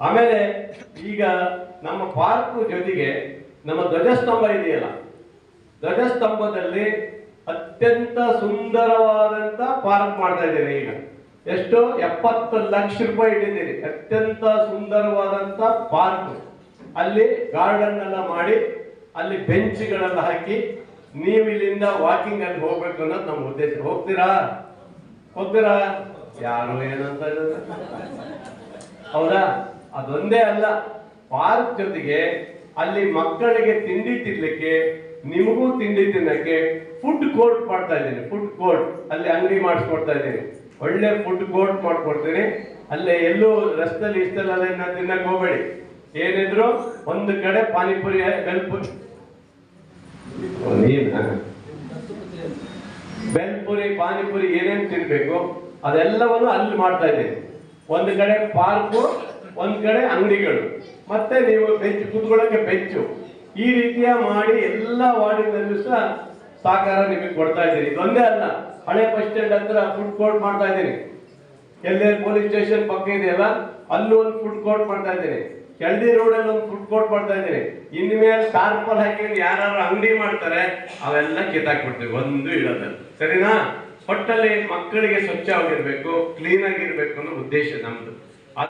ಆಮೇಲೆ ಈಗ ನಮ್ಮ ಪಾರ್ಕ್ ಜೊತೆಗೆ ನಮ್ಮ ಧ್ವಜಸ್ತಂಭ ಇದೆಯಲ್ಲ, ಧ್ವಜಸ್ತಂಭದಲ್ಲಿ ಅತ್ಯಂತ ಸುಂದರವಾದಂತ ಪಾರ್ಕ್ ಮಾಡ್ತಾ ಇದ್ದೇನೆ ಈಗ. ಎಷ್ಟು? ಎಪ್ಪತ್ತು ಲಕ್ಷ ರೂಪಾಯಿ ಇಟ್ಟಿದ್ದೀರಿ. ಅತ್ಯಂತ ಸುಂದರವಾದಂತ ಪಾರ್ಕ್. ಅಲ್ಲಿ ಗಾರ್ಡನ್ ಎಲ್ಲ ಮಾಡಿ, ಅಲ್ಲಿ ಬೆಂಚ್ಗಳೆಲ್ಲ ಹಾಕಿ, ನೀವು ಇಲ್ಲಿಂದ ವಾಕಿಂಗ್ ಅಲ್ಲಿ ಹೋಗ್ಬೇಕು ಅನ್ನೋದು ನಮ್ಮ ಉದ್ದೇಶ. ಹೋಗ್ತೀರಾ? ಹೋಗ್ತೀರಾ? ಯಾರು ಏನಂತ? ಹೌದಾ? ಅದೊಂದೇ ಅಲ್ಲ. ಪಾರ್ಕ್ ಜೊತೆಗೆ ಅಲ್ಲಿ ಮಕ್ಕಳಿಗೆ ತಿಂಡಿ ತಿನ್ಲಿಕ್ಕೆ, ನಿಮಗೂ ತಿಂಡಿ ತಿನ್ನಕ್ಕೆ ಫುಡ್ ಕೋರ್ಟ್ ಮಾಡ್ತಾ ಇದ್ದೀನಿ. ಫುಡ್ ಕೋರ್ಟ್ ಅಲ್ಲಿ ಅಂಗಡಿ ಮಾಡಿಸ್ಕೊಡ್ತಾ ಇದ್ದೀನಿ. ಒಳ್ಳೆ ಫುಡ್ ಕೋರ್ಟ್ ಮಾಡ್ಕೊಡ್ತೀನಿ. ಅಲ್ಲೇ ಎಲ್ಲೂ ರಸ್ತೆಯಲ್ಲಿ ಇಷ್ಟೆಲ್ಲ ತಿನ್ನಕ್ ಹೋಗ್ಬೇಡಿ. ಏನಿದ್ರು ಒಂದು ಕಡೆ ಪಾನಿಪುರಿ ನೀನಾ? ಬೆಲ್ಪುರಿ, ಪಾನಿಪುರಿ ಏನೇನು ತಿನ್ಬೇಕು, ಅದೆಲ್ಲವನ್ನು ಅಲ್ಲಿ ಮಾಡ್ತಾ ಇದ್ದೀನಿ. ಒಂದು ಕಡೆ ಪಾರ್ಕು, ಒಂದು ಕಡೆ ಅಂಗಡಿಗಳು. ಮತ್ತೆ ನೀವು ಬೆಂಚ್ ಕೂತ್ಕೊಳ್ಳೋಕೆ ಬೆಂಚು. ಈ ರೀತಿಯ ಮಾಡಿ ಎಲ್ಲ ವಾರ್ಡಿನಲ್ಲೂ ಸಹ ಸಹಕಾರ ನಿಮಗೆ ಕೊಡ್ತಾ ಇದ್ದೀನಿ. ಇದೊಂದೇ ಅಲ್ಲ, ಹಳೆ ಬಸ್ ಸ್ಟ್ಯಾಂಡ್ ಹತ್ರ ಫುಡ್ ಕೋರ್ಟ್ ಮಾಡ್ತಾ ಇದ್ದೀನಿ. ಎಲ್ಲೇ ಪೊಲೀಸ್ ಸ್ಟೇಷನ್ ಪಕ್ಕ ಇದೆಯಲ್ಲ, ಅಲ್ಲೂ ಒಂದು ಫುಡ್ ಕೋರ್ಟ್ ಮಾಡ್ತಾ ಇದ್ದೀನಿ. ಕೆಳದಿ ರೋಡ್ ಅಲ್ಲಿ ಒಂದು ಫುಡ್ ಕೋರ್ಟ್ ಮಾಡ್ತಾ ಇದ್ದೀನಿ. ಇನ್ಮೇಲೆ ಟಾರ್ಪಲ್ ಹಾಕಿ ಯಾರು ಅಂಗಡಿ ಮಾಡ್ತಾರೆ, ಅವೆಲ್ಲ ಕಿತ್ತಾಕ್ಬಿಡ್ತೀವಿ. ಒಂದು ಇಡೋದು ಸರಿನಾ? ಒಟ್ಟಲ್ಲಿ ಮಕ್ಕಳಿಗೆ ಸ್ವಚ್ಛವಾಗಿರ್ಬೇಕು ಕ್ಲೀನ್ ಆಗಿರ್ಬೇಕು ಅನ್ನೋ ಉದ್ದೇಶ ನಮ್ದು.